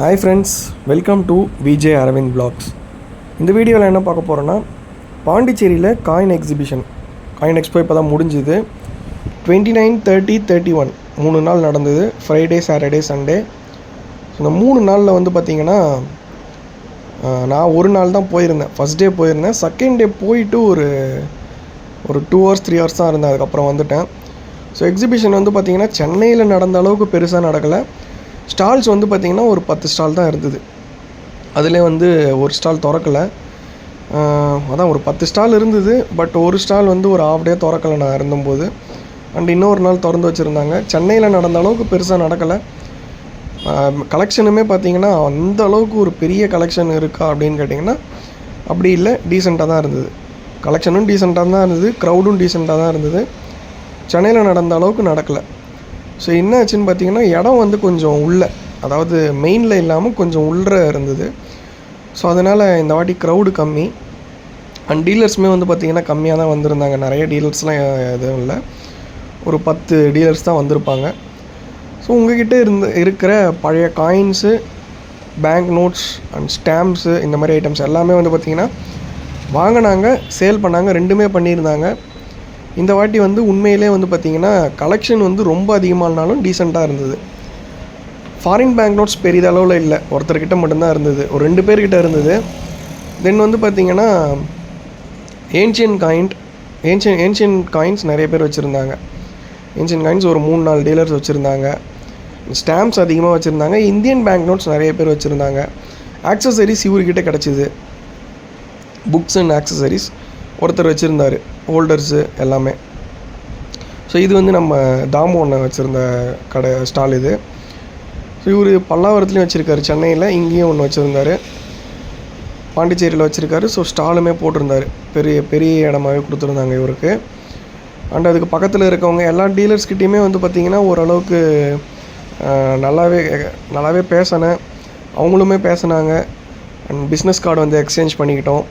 Hi friends welcome to VJ Aravind vlogs இந்த வீடியோவில் என்ன பார்க்க போகிறோன்னா பாண்டிச்சேரியில் காயின் எக்ஸிபிஷன் காயின் எக்ஸ்போ இப்போ தான் முடிஞ்சுது. Twenty nine thirty thirty one மூணு நாள் நடந்தது. ஃப்ரைடே சாட்டர்டே சண்டே இந்த மூணு நாளில் வந்து பார்த்திங்கன்னா நான் ஒரு நாள் தான் போயிருந்தேன். ஃபஸ்ட் டே போயிருந்தேன். செகண்ட் டே போயிட்டு ஒரு ஒரு டூ ஹவர்ஸ் த்ரீ ஹவர்ஸ் தான் இருந்தேன். அதுக்கப்புறம் வந்துட்டேன். ஸோ எக்ஸிபிஷன் வந்து பார்த்திங்கன்னா சென்னையில் நடந்த அளவுக்கு பெருசாக நடக்கலை. ஸ்டால்ஸ் வந்து பார்த்திங்கன்னா ஒரு பத்து ஸ்டால் தான் இருந்தது. அதிலே வந்து ஒரு ஸ்டால் திறக்கலை. அதான் ஒரு பத்து ஸ்டால் இருந்தது. பட் ஒரு ஸ்டால் வந்து ஒரு ஆஃப் டே திறக்கலை நான் இருந்தபோது. அண்ட் இன்னொரு நாள் திறந்து வச்சுருந்தாங்க. சென்னையில் நடந்த அளவுக்கு பெருசாக நடக்கலை. கலெக்ஷனுமே பார்த்தீங்கன்னா அந்த அளவுக்கு ஒரு பெரிய கலெக்ஷன் இருக்கா அப்படின்னு கேட்டிங்கன்னா அப்படி இல்லை. டீசெண்டாக தான் இருந்தது. கலெக்ஷனும் டீசெண்டாக தான் இருந்தது. க்ரௌடும் டீசெண்டாக தான் இருந்தது. சென்னையில் நடந்த அளவுக்கு நடக்கலை. ஸோ என்ன ஆச்சுன்னு பார்த்தீங்கன்னா இடம் வந்து கொஞ்சம் உள்ள அதாவது மெயினில் இல்லாமல் கொஞ்சம் உள்ளே இருந்தது. ஸோ அதனால் இந்த வாட்டி க்ரௌடு கம்மி. அண்ட் டீலர்ஸுமே வந்து பார்த்திங்கன்னா கம்மியாக தான் வந்திருந்தாங்க. நிறைய டீலர்ஸ்லாம் எதுவும் இல்லை. ஒரு பத்து டீலர்ஸ் தான் வந்திருப்பாங்க. ஸோ உங்ககிட்ட இருந்து இருக்கிற பழைய coins bank notes and stamps இந்த மாதிரி ஐட்டம்ஸ் எல்லாமே வந்து பார்த்திங்கன்னா வாங்கினாங்க சேல் பண்ணாங்க ரெண்டுமே பண்ணியிருந்தாங்க. இந்த வாட்டி வந்து உண்மையிலே வந்து பார்த்திங்கன்னா கலெக்ஷன் வந்து ரொம்ப அதிகமானாலும் டீசெண்டாக இருந்தது. ஃபாரின் பேங்க் நோட்ஸ் பெரிதளவில் இல்லை. ஒருத்தர்கிட்ட மட்டும்தான் இருந்தது. ஒரு ரெண்டு பேர்கிட்ட இருந்தது. தென் வந்து பார்த்திங்கன்னா ancient coins ancient ancient coins நிறைய பேர் வச்சுருந்தாங்க. ஏன்ஷியன் காயின்ஸ் ஒரு மூணு நாலு டீலர்ஸ் வச்சுருந்தாங்க. ஸ்டாம்ப்ஸ் அதிகமாக வச்சுருந்தாங்க. இந்தியன் பேங்க் நோட்ஸ் நிறைய பேர் வச்சுருந்தாங்க. ஆக்சசரிஸ் இவர்கிட்ட கிடச்சிது. புக்ஸ் அண்ட் ஆக்சசரிஸ் ஒருத்தர் வச்சுருந்தார் ஹோல்டர்ஸு எல்லாமே. ஸோ இது வந்து நம்ம தாமு ஒன்று வச்சுருந்த கடை ஸ்டால் இது. ஸோ இவர் பல்லாவரத்துலேயும் வச்சுருக்காரு சென்னையில் இங்கேயும் ஒன்று வச்சுருந்தாரு. பாண்டிச்சேரியில் வச்சுருக்காரு ஸோ ஸ்டாலுமே போட்டிருந்தாரு. பெரிய பெரிய இடமாவே கொடுத்துருந்தாங்க இவருக்கு. அண்ட் அதுக்கு பக்கத்தில் இருக்கவங்க எல்லா டீலர்ஸ்கிட்டையுமே வந்து பார்த்திங்கன்னா ஓரளவுக்கு நல்லாவே நல்லாவே பேசினேன் அவங்களுமே பேசினாங்க. அண்ட் பிஸ்னஸ் கார்டு வந்து எக்ஸ்சேஞ்ச் பண்ணிக்கிட்டோம்.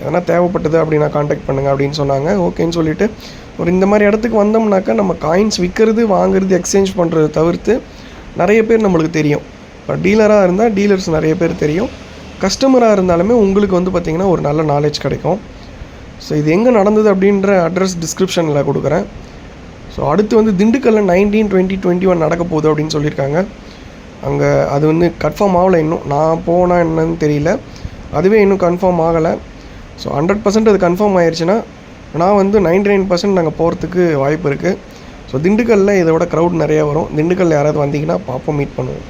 எதனா தேவைப்பட்டது அப்படின்னா காண்டாக்ட் பண்ணுங்கள் அப்படின்னு சொன்னாங்க. ஓகேன்னு சொல்லிட்டு ஒரு இந்த மாதிரி இடத்துக்கு வந்தோம்னாக்கா நம்ம காயின்ஸ் விற்கிறது வாங்குறது எக்ஸ்சேஞ்ச் பண்ணுறது தவிர்த்து நிறைய பேர் நம்மளுக்கு தெரியும். இப்போ டீலராக இருந்தால் டீலர்ஸ் நிறைய பேர் தெரியும். கஸ்டமராக இருந்தாலுமே உங்களுக்கு வந்து பார்த்திங்கன்னா ஒரு நல்ல நாலேஜ் கிடைக்கும். ஸோ இது எங்கே நடந்தது அப்படின்ற அட்ரஸ் டிஸ்கிரிப்ஷனில் கொடுக்குறேன். ஸோ அடுத்து வந்து திண்டுக்கல்லில் நைன்டீன் டுவெண்ட்டி டுவெண்ட்டி ஒன் நடக்க போகுது அப்படின்னு சொல்லியிருக்காங்க. அங்கே அது வந்து கன்ஃபார்ம் ஆகலை இன்னும். நான் போனால் என்னன்னு தெரியல. அதுவே இன்னும் கன்ஃபார்ம் ஆகலை. ஸோ ஹண்ட்ரட் பர்சன்ட் அது கன்ஃபார்ம் ஆயிடுச்சுன்னா நான் வந்து நைன்டி நைன் பர்சன்ட் நாங்கள் போகிறதுக்கு வாய்ப்பு இருக்குது ஸோ திண்டுக்கல்லில் இதை விட க்ரௌட் நிறையா வரும். திண்டுக்கல் யாராவது வந்தீங்கன்னா பார்ப்போம் மீட் பண்ணுவோம்.